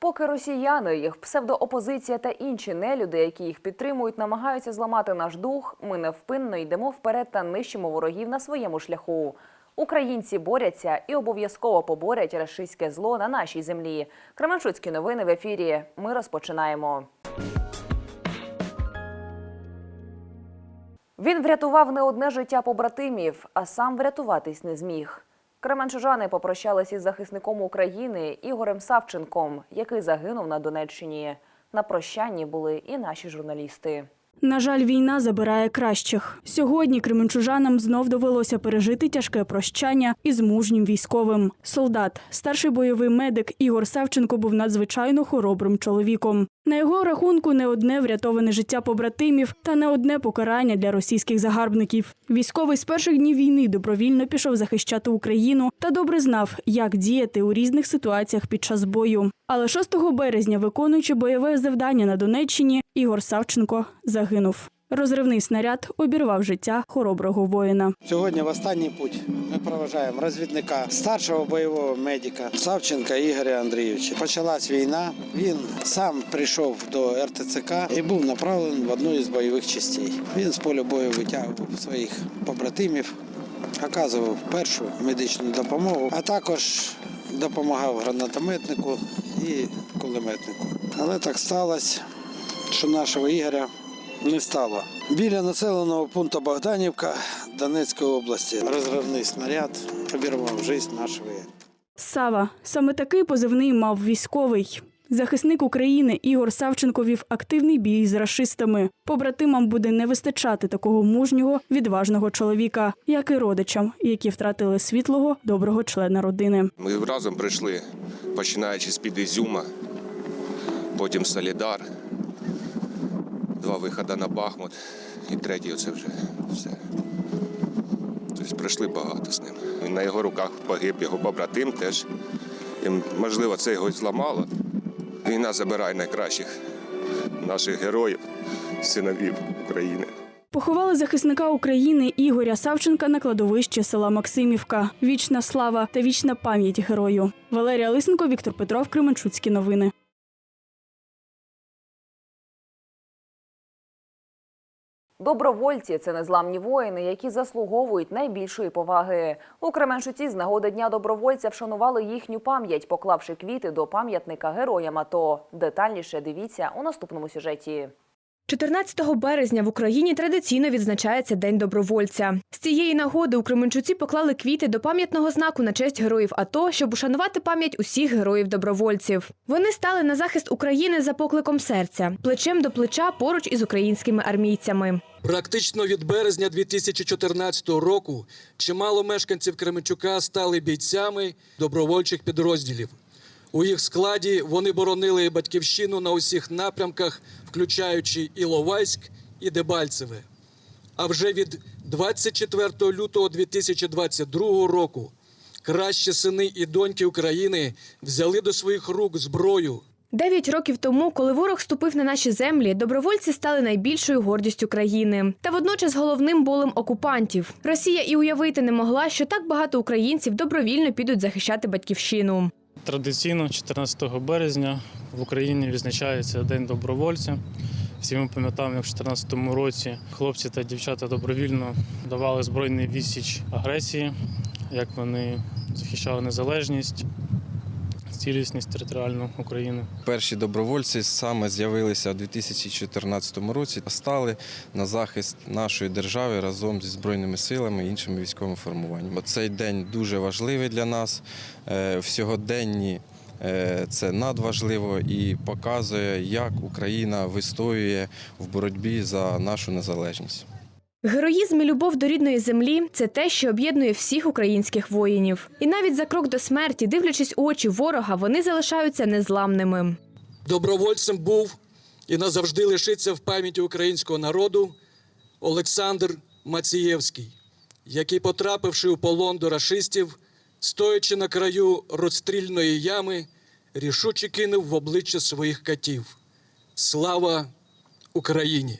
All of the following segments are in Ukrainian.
Поки росіяни, їх псевдоопозиція та інші нелюди, які їх підтримують, намагаються зламати наш дух, ми невпинно йдемо вперед та нищимо ворогів на своєму шляху. Українці борються і обов'язково поборять рашистське зло на нашій землі. Кременчуцькі новини в ефірі. Ми розпочинаємо. Він врятував не одне життя побратимів, а сам врятуватись не зміг. Кременчужани попрощалися із захисником України Ігорем Савченком, який загинув на Донеччині. На прощанні були і наші журналісти. На жаль, війна забирає кращих. Сьогодні кременчужанам знов довелося пережити тяжке прощання із мужнім військовим. Солдат, старший бойовий медик Ігор Савченко був надзвичайно хоробрим чоловіком. На його рахунку не одне врятоване життя побратимів та не одне покарання для російських загарбників. Військовий з перших днів війни добровільно пішов захищати Україну та добре знав, як діяти у різних ситуаціях під час бою. Але 6 березня, виконуючи бойове завдання на Донеччині, Ігор Савченко загинув. Розривний снаряд обірвав життя хороброго воїна. Сьогодні в останній путь ми проважаємо розвідника старшого бойового медика Савченка Ігоря Андрійовича. Почалась війна. Він сам прийшов до РТЦК і був направлений в одну із бойових частей. Він з поля бою витягував своїх побратимів, оказував першу медичну допомогу, а також допомагав гранатометнику і кулеметнику. Але так сталося, що нашого Ігоря не стало. Біля населеного пункту Богданівка Донецької області розривний снаряд обірвав життя нашого. Сава саме такий позивний мав військовий. Захисник України Ігор Савченко вів активний бій з рашистами. Побратимам буде не вистачати такого мужнього, відважного чоловіка, як і родичам, які втратили світлого, доброго члена родини. Ми разом прийшли, починаючи з під Ізюма, потім Солідар, два виходи на Бахмут і третій оце вже все. Тобто пройшли багато з ним. І на його руках погиб його побратим теж. І, можливо, це його зламало. Війна забирає найкращих наших героїв, синовів України. Поховали захисника України Ігоря Савченка на кладовищі села Максимівка. Вічна слава та вічна пам'ять герою. Валерія Лисенко, Віктор Петров, Кременчуцькі новини. Добровольці це незламні воїни, які заслуговують найбільшої поваги. У Кременчуці з нагоди Дня добровольця вшанували їхню пам'ять, поклавши квіти до пам'ятника героям АТО. Детальніше дивіться у наступному сюжеті. 14 березня в Україні традиційно відзначається День добровольця. З цієї нагоди у Кременчуці поклали квіти до пам'ятного знаку на честь героїв АТО, щоб ушанувати пам'ять усіх героїв-добровольців. Вони стали на захист України за покликом серця, плечем до плеча поруч із українськими армійцями. Практично від березня 2014 року чимало мешканців Кременчука стали бійцями добровольчих підрозділів. У їх складі вони боронили батьківщину на усіх напрямках, включаючи Іловайськ і Дебальцеве. А вже від 24 лютого 2022 року кращі сини і доньки України взяли до своїх рук зброю Дев'ять років тому, коли ворог ступив на наші землі, добровольці стали найбільшою гордістю країни та водночас головним болем окупантів. Росія і уявити не могла, що так багато українців добровільно підуть захищати батьківщину. Традиційно 14 березня в Україні відзначається День добровольця. Всі ми пам'ятаємо, як в 2014 році хлопці та дівчата добровільно давали збройний відсіч агресії, як вони захищали незалежність, цілісність територіальну України. Перші добровольці саме з'явилися у 2014 році та стали на захист нашої держави разом зі збройними силами і іншими військовими формуваннями. Цей день дуже важливий для нас. Е, В сьогоденні е, це надважливо і показує, як Україна вистоює в боротьбі за нашу незалежність. Героїзм і любов до рідної землі це те, що об'єднує всіх українських воїнів. І навіть за крок до смерті, дивлячись у очі ворога, вони залишаються незламними. Добровольцем був і назавжди лишиться в пам'яті українського народу Олександр Мацієвський, який, потрапивши у полон до рашистів, стоячи на краю розстрільної ями, рішуче кинув в обличчя своїх катів. Слава Україні!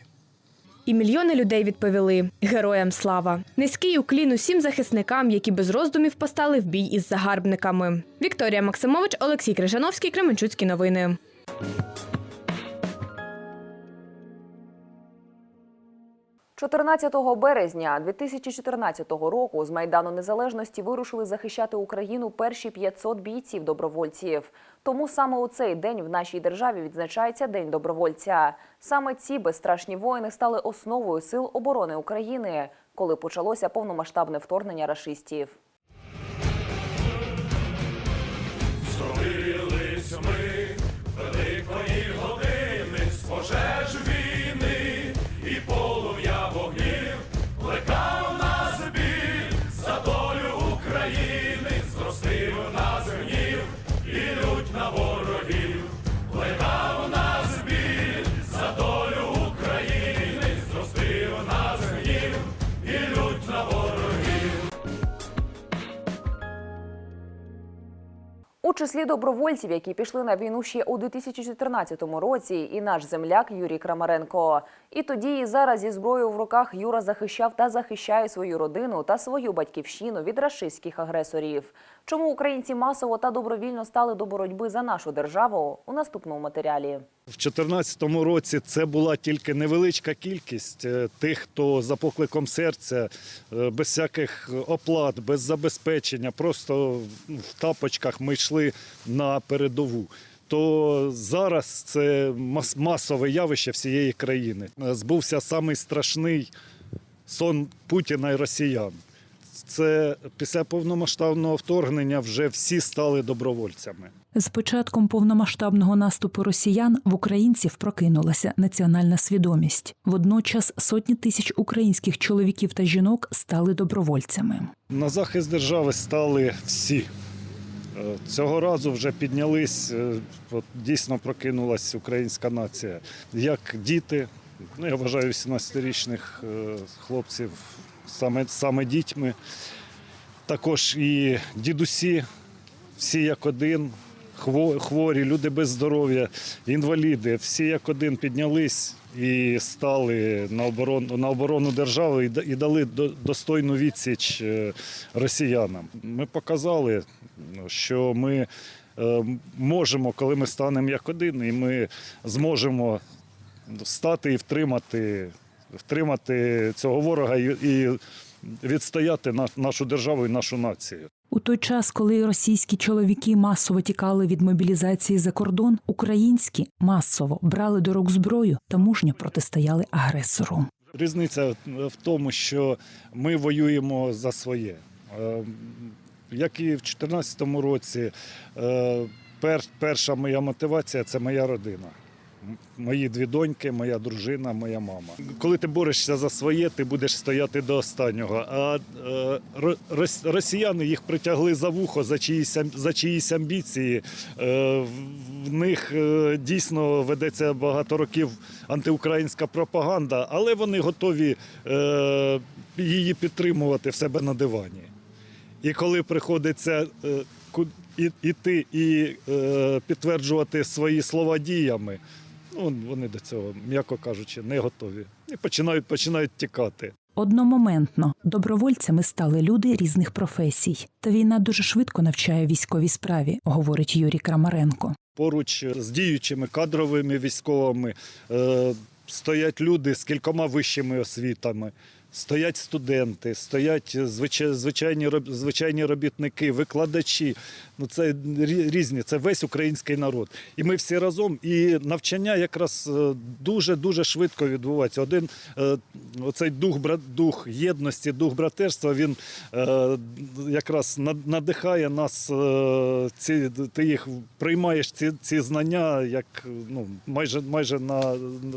І мільйони людей відповіли героям слава. Низький уклін усім захисникам, які без роздумів постали в бій із загарбниками. Вікторія Максимович, Олексій Крижановський, Кременчуцькі новини. 14 березня 2014 року з Майдану Незалежності вирушили захищати Україну перші 500 бійців-добровольців. Тому саме у цей день в нашій державі відзначається День добровольця. Саме ці безстрашні воїни стали основою сил оборони України, коли почалося повномасштабне вторгнення рашистів. Числі добровольців, які пішли на війну ще у 2014 році, і наш земляк Юрій Крамаренко. І тоді, і зараз зі зброєю в руках Юра захищав та захищає свою родину та свою батьківщину від рашистських агресорів. Чому українці масово та добровільно стали до боротьби за нашу державу у наступному матеріалі. В 2014 році це була тільки невеличка кількість е, тих, хто за покликом серця, е, без всяких оплат, без забезпечення, просто в тапочках ми йшли на передову. То зараз це мас- масове явище всієї країни. Е, Збувся самий страшний сон Путіна і росіян. Це після повномасштабного вторгнення вже всі стали добровольцями. З початком повномасштабного наступу росіян в українців прокинулася національна свідомість. Водночас сотні тисяч українських чоловіків та жінок стали добровольцями. На захист держави стали всі. Е, Цього разу вже піднялись, е, от дійсно прокинулась українська нація. Як діти, ну я вважаю 18-річних е, хлопців саме, саме дітьми, також і дідусі, всі як один, хво- хворі, люди без здоров'я, інваліди, всі як один піднялись і стали на оборону, на оборону держави і дали до- достойну відсіч е, росіянам. Ми показали, ну, що ми е, можемо, коли ми станемо як один, і ми зможемо встати і втримати, втримати цього ворога і, відстояти на- нашу державу і нашу націю. У той час, коли російські чоловіки масово тікали від мобілізації за кордон, українські масово брали до рук зброю та мужньо протистояли агресору. Різниця в тому, що ми воюємо за своє. Е, Як і в 2014 році, е, перша моя мотивація це моя родина. Мої дві доньки, моя дружина, моя мама. Коли ти борешся за своє, ти будеш стояти до останнього. А е, росіяни їх притягли за вухо за чиїсь, за чиїсь амбіції. Е, В них е, дійсно ведеться багато років антиукраїнська пропаганда, але вони готові її підтримувати в себе на дивані. І коли приходиться іти і підтверджувати свої слова діями, ну, вони до цього, м'яко кажучи, не готові. І починають, починають тікати. Одномоментно добровольцями стали люди різних професій. Та війна дуже швидко навчає військовій справі, говорить Юрій Крамаренко. Поруч з діючими кадровими військовими е, стоять люди з кількома вищими освітами. Стоять студенти, стоять звичай- звичайні, звичайні робітники, викладачі. Ну це різні, це весь український народ. І ми всі разом. І навчання якраз дуже дуже швидко відбувається. Один е, оцей дух дух єдності, дух братерства. Він е, якраз над- надихає нас. е, Ці ти їх приймаєш ці, ці знання як ну майже майже на,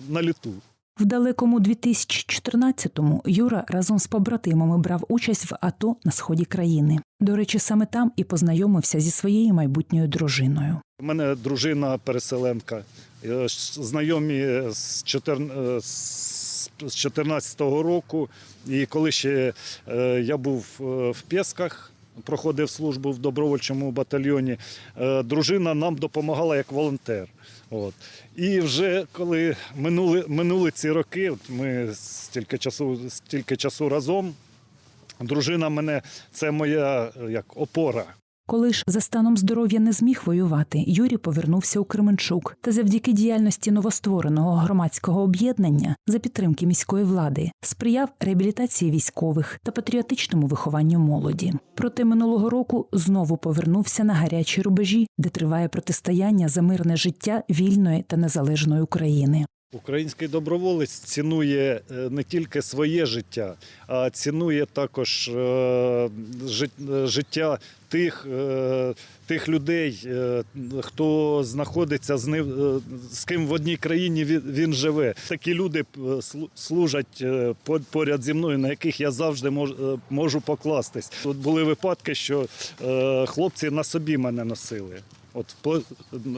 на літу. В далекому 2014-му Юра разом з побратимами брав участь в АТО на сході країни. До речі, саме там і познайомився зі своєю майбутньою дружиною. У мене дружина переселенка. Е, Знайомі з 14 з 14-го року. І коли ще е, я був е, в Пєсках, проходив службу в добровольчому батальйоні, е, дружина нам допомагала як волонтер. От. І вже коли минули, минули ці роки, от ми стільки часу, стільки часу разом, дружина мене це моя е, як опора. Коли ж за станом здоров'я не зміг воювати, Юрій повернувся у Кременчук та завдяки діяльності новоствореного громадського об'єднання за підтримки міської влади сприяв реабілітації військових та патріотичному вихованню молоді. Проте минулого року знову повернувся на гарячі рубежі, де триває протистояння за мирне життя вільної та незалежної України. Український доброволець цінує е, не тільки своє життя, а цінує також е, е, життя тих, тих людей, хто знаходиться з ним, з ким в одній країні він, живе. Такі люди служать по- поряд зі мною, на яких я завжди мож, можу покластись. Тут були випадки, що хлопці на собі мене носили. От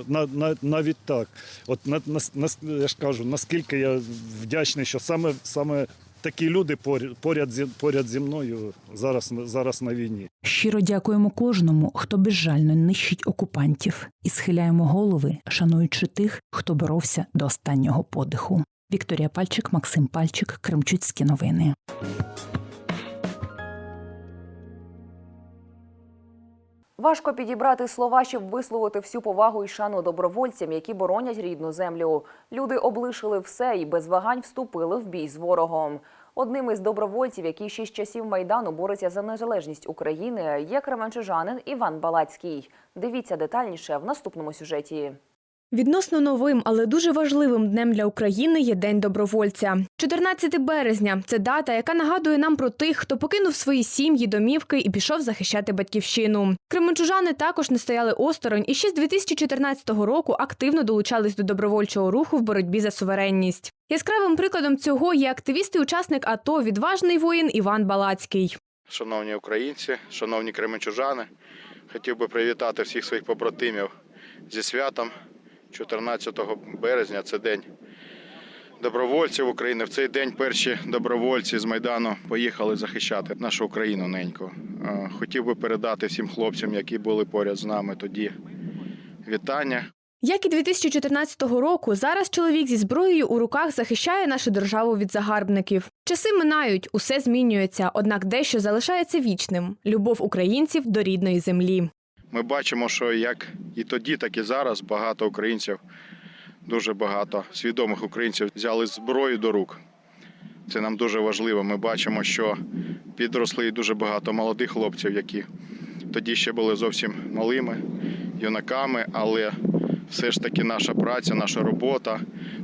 на, на, навіть так. От на, на, я ж кажу, наскільки я вдячний, що саме саме такі люди поряд поряд зі поряд зі мною зараз зараз на війні. Щиро дякуємо кожному, хто безжально нищить окупантів, і схиляємо голови, шануючи тих, хто боровся до останнього подиху. Вікторія Пальчик, Максим Пальчик, Кремчуцькі новини. Важко підібрати слова, щоб висловити всю повагу і шану добровольцям, які боронять рідну землю. Люди облишили все і без вагань вступили в бій з ворогом. Одним із добровольців, який ще з часів майдану бореться за незалежність України, є кременчужанин Іван Балацький. Дивіться детальніше в наступному сюжеті. Відносно новим, але дуже важливим днем для України є День добровольця. 14 березня це дата, яка нагадує нам про тих, хто покинув свої сім'ї, домівки і пішов захищати батьківщину. Кременчужани також не стояли осторонь і ще з 2014 року активно долучались до добровольчого руху в боротьбі за суверенність. Яскравим прикладом цього є активіст і учасник АТО, відважний воїн Іван Балацький. Шановні українці, шановні кременчужани, хотів би привітати всіх своїх побратимів зі святом. 14 березня це день добровольців України. В цей день перші добровольці з Майдану поїхали захищати нашу Україну неньку. Е, Хотів би передати всім хлопцям, які були поряд з нами тоді. Вітання. Як і 2014 року, зараз чоловік зі зброєю у руках захищає нашу державу від загарбників. Часи минають, усе змінюється, однак дещо залишається вічним любов українців до рідної землі. Ми бачимо, що як і тоді, так і зараз багато українців, дуже багато свідомих українців взяли зброю до рук. Це нам дуже важливо. Ми бачимо, що підросли дуже багато молодих хлопців, які тоді ще були зовсім малими, юнаками, але все ж таки наша праця, наша робота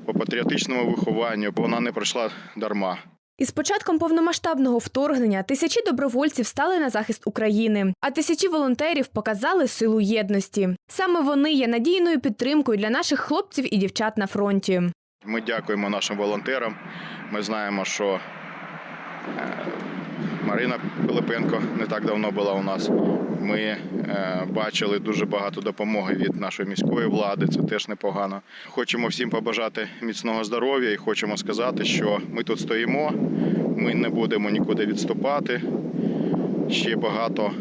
по патріотичному вихованню, вона не пройшла дарма. Із початком повномасштабного вторгнення тисячі добровольців стали на захист України, а тисячі волонтерів показали силу єдності. Саме вони є надійною підтримкою для наших хлопців і дівчат на фронті. Ми дякуємо нашим волонтерам. Ми знаємо, що е, Марина Пилипенко не так давно була у нас. Ми е, бачили дуже багато допомоги від нашої міської влади. Це теж непогано. Хочемо всім побажати міцного здоров'я і хочемо сказати, що ми тут стоїмо, ми не будемо нікуди відступати. Ще багато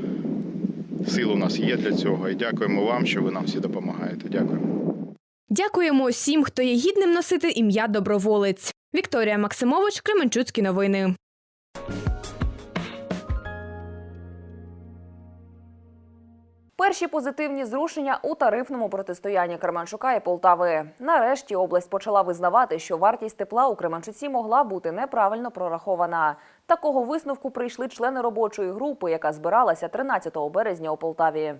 сил у нас є для цього. І дякуємо вам, що ви нам всі допомагаєте. Дякуємо. Дякуємо усім, хто є гідним носити ім'я доброволець. Вікторія Максимович, Кременчуцькі новини. Перші позитивні зрушення у тарифному протистоянні Кременчука і Полтави. Нарешті область почала визнавати, що вартість тепла у Кременчуці могла бути неправильно прорахована. Такого висновку прийшли члени робочої групи, яка збиралася 13 березня у Полтаві.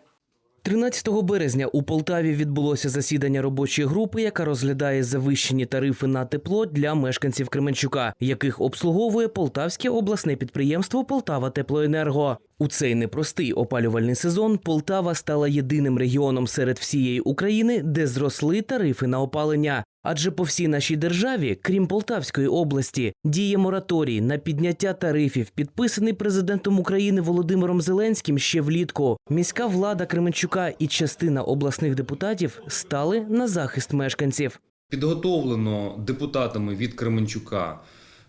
13 березня у Полтаві відбулося засідання робочої групи, яка розглядає завищені тарифи на тепло для мешканців Кременчука, яких обслуговує Полтавське обласне підприємство Полтава Теплоенерго. У цей непростий опалювальний сезон Полтава стала єдиним регіоном серед всієї України, де зросли тарифи на опалення. Адже по всій нашій державі, крім Полтавської області, діє мораторій на підняття тарифів, підписаний президентом України Володимиром Зеленським ще влітку. Міська влада Кременчука і частина обласних депутатів стали на захист мешканців. Підготовлено депутатами від Кременчука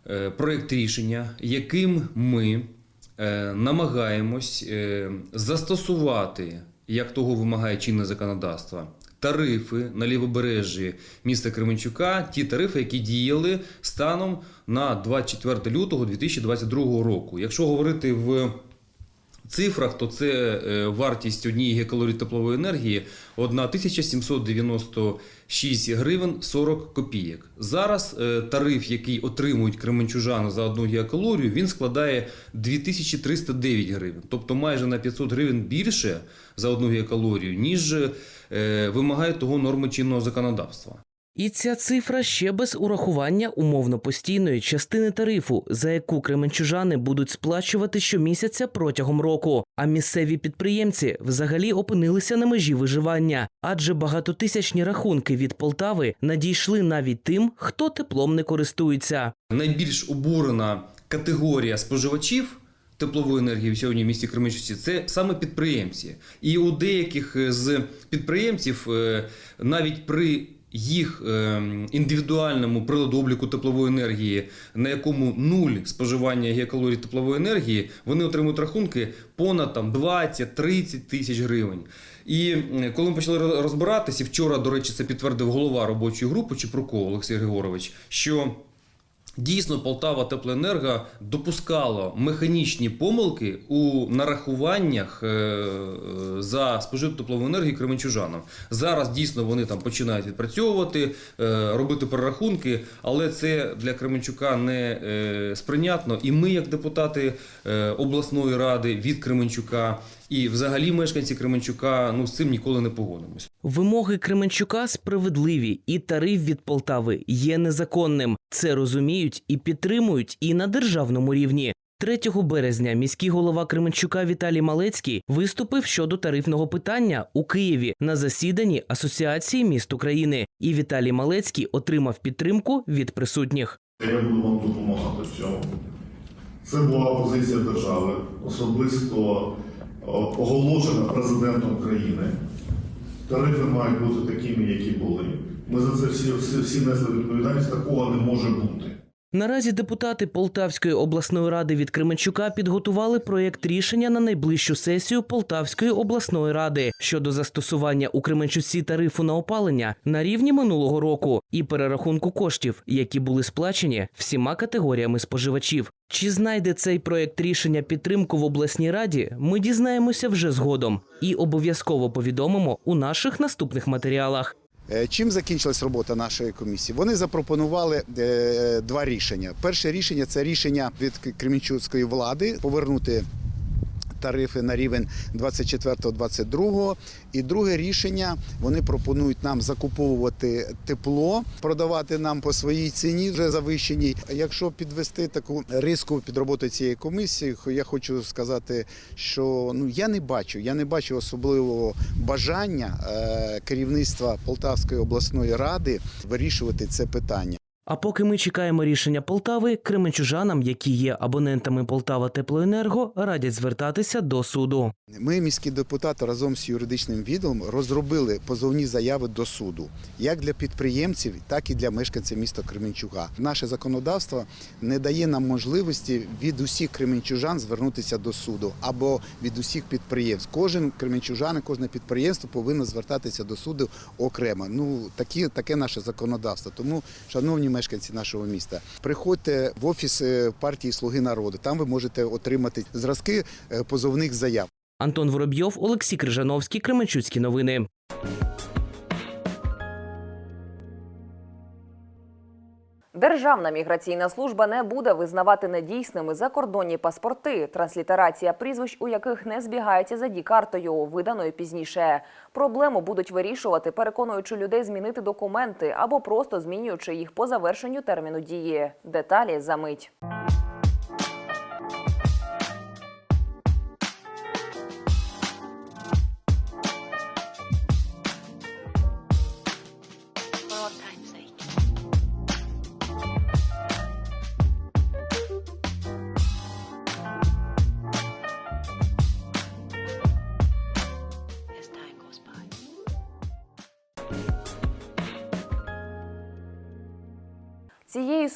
е, проєкт рішення, яким ми е, намагаємось е, застосувати, як того вимагає чинне законодавство, тарифи на лівобережжі міста Кременчука, ті тарифи, які діяли станом на 24 лютого 2022 року. Якщо говорити в цифрах, то це е, вартість однієї гекалорії теплової енергії 1796 гривень 40 копійок. Зараз е, тариф, який отримують кременчужани за одну гігакалорію, він складає 2309 гривень, тобто майже на 500 гривень більше за одну гігакалорію, ніж е, вимагає того норми чинного законодавства. І ця цифра ще без урахування умовно постійної частини тарифу, за яку кременчужани будуть сплачувати щомісяця протягом року. А місцеві підприємці взагалі опинилися на межі виживання, адже багатотисячні рахунки від Полтави надійшли навіть тим, хто теплом не користується. Найбільш обурена категорія споживачів теплової енергії сьогодні в місті Кременчуці це саме підприємці. І у деяких з підприємців е, навіть при їх е, індивідуальному приладу обліку теплової енергії, на якому нуль споживання гігакалорій теплової енергії, вони отримують рахунки понад там 20-30 тисяч гривень. І коли ми почали розбиратися, вчора, до речі, це підтвердив голова робочої групи Чепруков Олексій Григорович, що Дійсно, Полтава Теплоенерго допускало механічні помилки у нарахуваннях е, за спожиту теплову енергію кременчужанам. Зараз дійсно вони там починають відпрацьовувати, е, робити перерахунки, але це для Кременчука не е, сприйнятно. І ми, як депутати обласної ради від Кременчука, і взагалі мешканці Кременчука, ну з цим ніколи не погодимось. Вимоги Кременчука справедливі, і тариф від Полтави є незаконним. Це розуміють і підтримують і на державному рівні. 3 березня міський голова Кременчука Віталій Малецький виступив щодо тарифного питання у Києві на засіданні Асоціації міст України. І Віталій Малецький отримав підтримку від присутніх. Я буду вам допомагати в цьому. Це була позиція держави, особисто оголошена президентом країни. Тарифи мають бути такими, які були. Ми за це всі, всі, всі несли відповідальність, такого не може бути. Наразі депутати Полтавської обласної ради від Кременчука підготували проєкт рішення на найближчу сесію Полтавської обласної ради щодо застосування у Кременчуці тарифу на опалення на рівні минулого року і перерахунку коштів, які були сплачені всіма категоріями споживачів. Чи знайде цей проект рішення підтримку в обласній раді? Ми дізнаємося вже згодом і обов'язково повідомимо у наших наступних матеріалах. Е, Чим закінчилась робота нашої комісії? Вони запропонували е, два рішення. Перше рішення це рішення від кремінчуцької влади повернути. Тарифи на рівень 24-22. І друге рішення вони пропонують нам закуповувати тепло, продавати нам по своїй ціні вже завищеній. Якщо підвести таку риску під роботою цієї комісії, я хочу сказати, що ну я не бачу, я не бачу особливого бажання е, керівництва Полтавської обласної ради вирішувати це питання. А поки ми чекаємо рішення Полтави, кременчужанам, які є абонентами Полтава Теплоенерго, радять звертатися до суду. Ми, міські депутати, разом з юридичним відділом розробили позовні заяви до суду, як для підприємців, так і для мешканців міста Кременчуга. Наше законодавство не дає нам можливості від усіх кременчужан звернутися до суду або від усіх підприємств. Кожен кременчужан, кожне підприємство повинно звертатися до суду окремо. Ну такі таке наше законодавство. Тому, шановні мешканці нашого міста, приходьте в офіс е, партії Слуги народу. Там ви можете отримати зразки е, позовних заяв. Антон Воробйов, Олексій Крижановський, Кременчуцькі новини. Державна міграційна служба не буде визнавати недійсними закордонні паспорти, транслітерація прізвищ, у яких не збігається за дій-картою, виданою пізніше. Проблему будуть вирішувати, переконуючи людей змінити документи або просто змінюючи їх по завершенню терміну дії. Деталі за мить.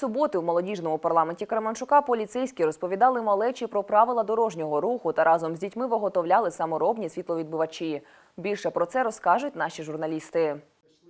Суботи у молодіжному парламенті Кременчука поліцейські розповідали малечі про правила дорожнього руху та разом з дітьми виготовляли саморобні світловідбивачі. Більше про це розкажуть наші журналісти.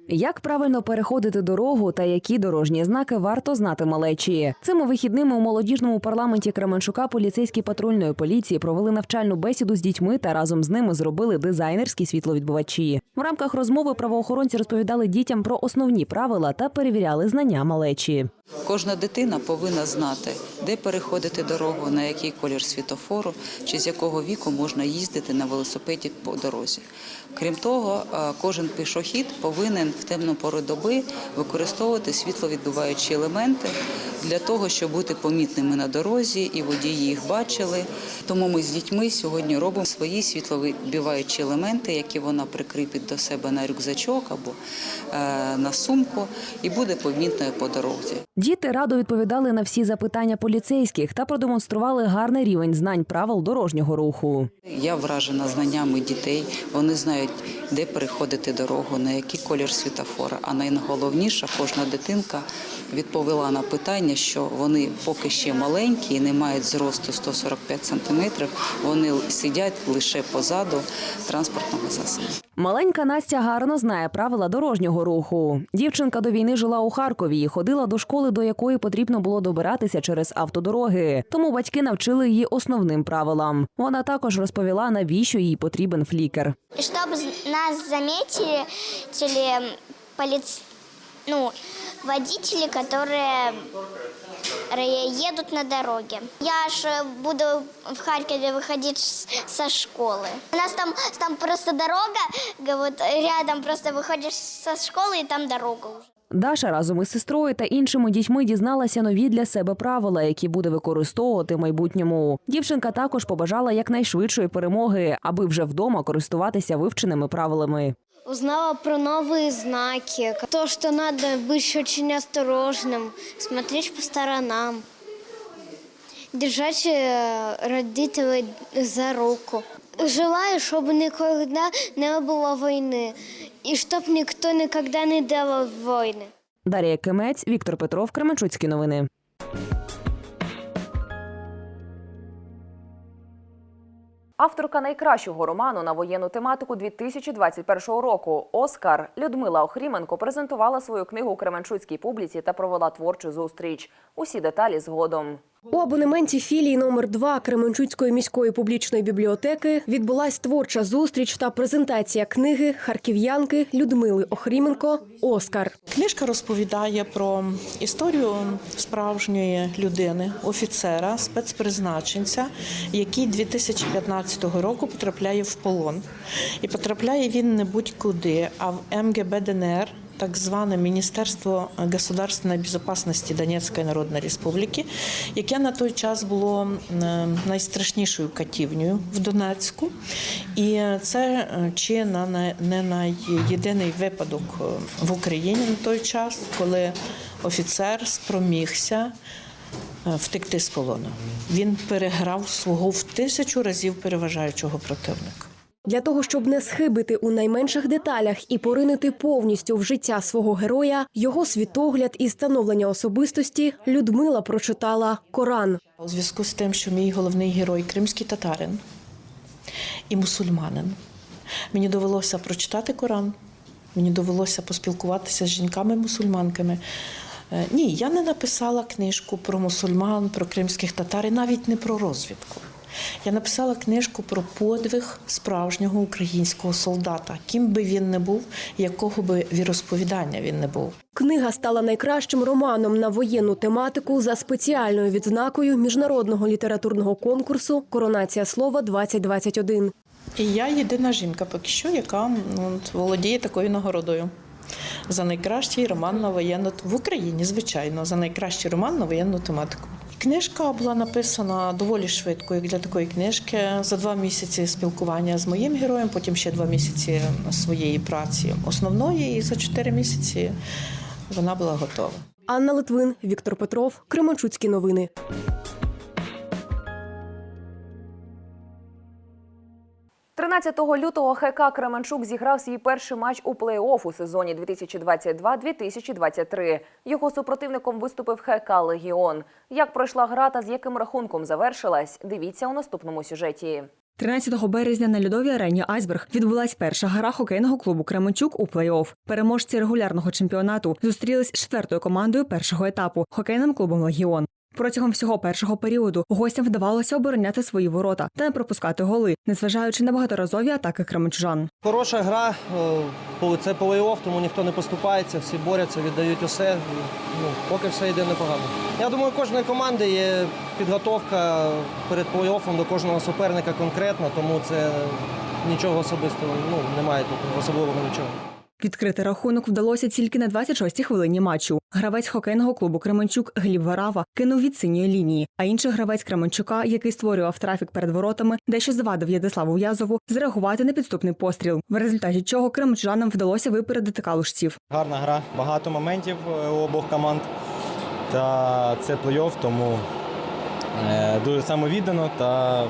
Як правильно переходити дорогу та які дорожні знаки варто знати малечі? Цими вихідними у молодіжному парламенті Кременчука поліцейські патрульної поліції провели навчальну бесіду з дітьми та разом з ними зробили дизайнерські світловідбивачі. В рамках розмови правоохоронці розповідали дітям про основні правила та перевіряли знання малечі. Кожна дитина повинна знати, де переходити дорогу, на який колір світофору, чи з якого віку можна їздити на велосипеді по дорозі. Крім того, е, кожен пішохід повинен в темну пору доби використовувати світловідбиваючі елементи для того, щоб бути помітними на дорозі, і водії їх бачили. Тому ми з дітьми сьогодні робимо свої світловідбиваючі елементи, які вона прикріпить до себе на рюкзачок або е, на сумку, і буде помітною по дорозі. Діти радо відповідали на всі запитання поліцейських та продемонстрували гарний рівень знань правил дорожнього руху. Я вражена знаннями дітей. Вони знають, де переходити дорогу, на який колір світофора. А найголовніше, кожна дитинка відповіла на питання, що вони поки ще маленькі і не мають зросту 145 сантиметрів. Вони сидять лише позаду транспортного засобу. Маленька Настя гарно знає правила дорожнього руху. Дівчинка до війни жила у Харкові і ходила до школи, до якої потрібно було добиратися через автодороги. Тому батьки навчили її основним правилам. Вона також розповіла, навіщо їй потрібен флікер. Чтобы нас заметили теле, полиц... ну, водители, которые едут на дороге. Я ж э, буду в Харькове выходить со школы. У нас там, там просто дорога, вот рядом просто выходишь со школы и там дорога уже. Даша разом із сестрою та іншими дітьми дізналася нові для себе правила, які буде використовувати в майбутньому. Дівчинка також побажала якнайшвидшої перемоги, аби вже вдома користуватися вивченими правилами. Узнала про новые знаки, то, что надо быть очень осторожным, смотреть по сторонам, держать э, родителей за руку. Желаю, чтобы никогда не было войны, и чтобы никто никогда не делал войны. Дар'я Кемець, Віктор Петров, Кременчуцькі новини. Авторка найкращого роману на воєнну тематику 2021 року Оскар Людмила Охріменко презентувала свою книгу у Кременчуцькій публіці та провела творчу зустріч. Усі деталі згодом. У абонементі філії номер 2 Кременчуцької міської публічної бібліотеки відбулась творча зустріч та презентація книги харків'янки Людмили Охріменко Оскар. Книжка розповідає про історію справжньої людини, офіцера, спецпризначенця, який 2015 року потрапляє в полон. І потрапляє він не будь-куди, а в МГБ ДНР. Так зване Міністерство государственної безпечності Донецької Народної Республіки, яке на той час було найстрашнішою катівнею в Донецьку. І це е, чи на не- не на єдиний випадок е, в Україні на той час, коли офіцер спромігся е, втекти з полону. Він переграв свого в тисячу разів переважаючого противника. Для того, щоб не схибити у найменших деталях і поринити повністю в життя свого героя, його світогляд і становлення особистості Людмила прочитала Коран. У зв'язку з тим, що мій головний герой кримський татарин і мусульманин, мені довелося прочитати Коран, мені довелося поспілкуватися з жінками-мусульманками. Е, Ні, я не написала книжку про мусульман, про кримських татар, навіть не про розвідку. Я написала книжку про подвиг справжнього українського солдата, ким би він не був, якого би віросповідання він не був. Книга стала найкращим романом на воєнну тематику за спеціальною відзнакою міжнародного літературного конкурсу Коронація слова 2021 І я єдина жінка поки що, яка ну, володіє такою нагородою. За найкращий роман на воєнну в Україні, звичайно, за найкращий роман на воєнну тематику. Книжка була написана доволі швидко, як для такої книжки. За два місяці спілкування з моїм героєм, потім ще два місяці своєї праці основної, і за чотири місяці вона була готова. Анна Литвин, Віктор Петров, Кременчуцькі новини. 13 лютого ХК Кременчук зіграв свій перший матч у плей-офф у сезоні 2022-2023. Його супротивником виступив ХК Легіон. Як пройшла гра та з яким рахунком завершилась, дивіться у наступному сюжеті. 13 березня на льодовій арені Айсберг відбулась перша гра хокейного клубу Кременчук у плей-офф. Переможці регулярного чемпіонату зустрілись з четвертою командою першого етапу хокейним клубом Легіон. Протягом всього першого періоду гостям вдавалося обороняти свої ворота та не пропускати голи, незважаючи на багаторазові атаки кременчужан. Хороша гра, е, це плей-офф, тому ніхто не поступається, всі борються, віддають усе. Ну, поки все йде непогано. Я думаю, у кожної команди є підготовка перед плей-оффом до кожного суперника конкретно, тому це нічого особистого, ну, немає тут особливого нічого. Відкрити рахунок вдалося тільки на 26-й хвилині матчу. Гравець хокейного клубу Кременчук Гліб Варава кинув від синьої лінії, а інший гравець Кременчука, який створював трафік перед воротами, дещо завадив Ядиславу Язову зреагувати на підступний постріл, в результаті чого кременчужанам вдалося випередити калушців. Гарна гра, багато моментів е, у обох команд. Та це плей-офф, тому е, дуже самовіддано та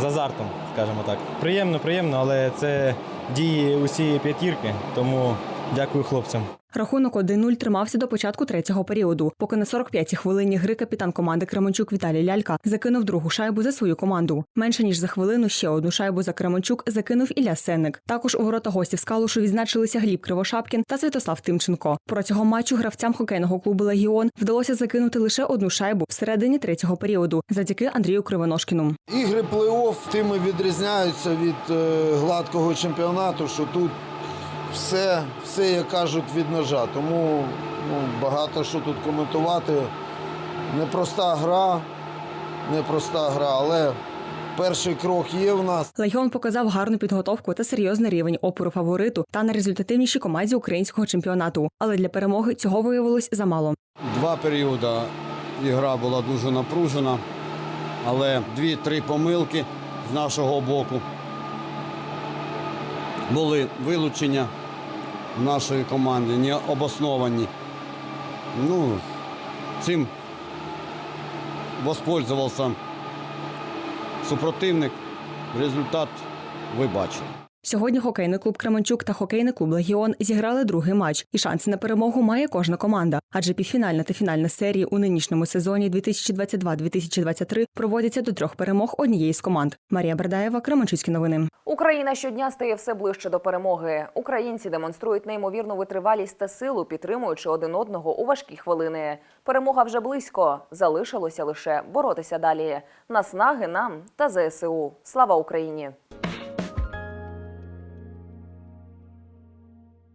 з азартом, скажімо так. Приємно, приємно, але це дії усієї п'ятірки, тому дякую хлопцям. Рахунок 1-0 тримався до початку третього періоду, поки на 45-й хвилині гри капітан команди Кременчук Віталій Лялька закинув другу шайбу за свою команду. Менше ніж за хвилину ще одну шайбу за Кременчук закинув Ілля Сенник. Також у ворота гостів з Калушу відзначилися Гліб Кривошапкін та Святослав Тимченко. Протягом матчу гравцям хокейного клубу Легіон вдалося закинути лише одну шайбу всередині третього періоду, завдяки Андрію Кривоношкіну. Ігри плей-офф тим відрізняються від е, гладкого чемпіонату, що тут все, все, як кажуть, від ножа. Тому ну, багато що тут коментувати. Непроста гра, непроста гра, але перший крок є в нас. Легіон показав гарну підготовку та серйозний рівень опору фавориту та найрезультативнішій команді українського чемпіонату. Але для перемоги цього виявилось замало. Два періоди ігра була дуже напружена, але дві-три помилки з нашого боку. Були вилучення нашої команди, не обосновані. Ну, цим воспользувався супротивник. Результат ви бачили. Сьогодні хокейний клуб Кременчук та хокейний клуб Легіон зіграли другий матч, і шанси на перемогу має кожна команда. Адже півфінальна та фінальна серії у нинішньому сезоні 2022-2023 проводяться до трьох перемог однієї з команд. Марія Бердаєва, Кременчуцькі новини. Україна щодня стає все ближче до перемоги. Українці демонструють неймовірну витривалість та силу, підтримуючи один одного у важкі хвилини. Перемога вже близько. Залишилося лише боротися далі. Наснаги нам та ЗСУ. Слава Україні!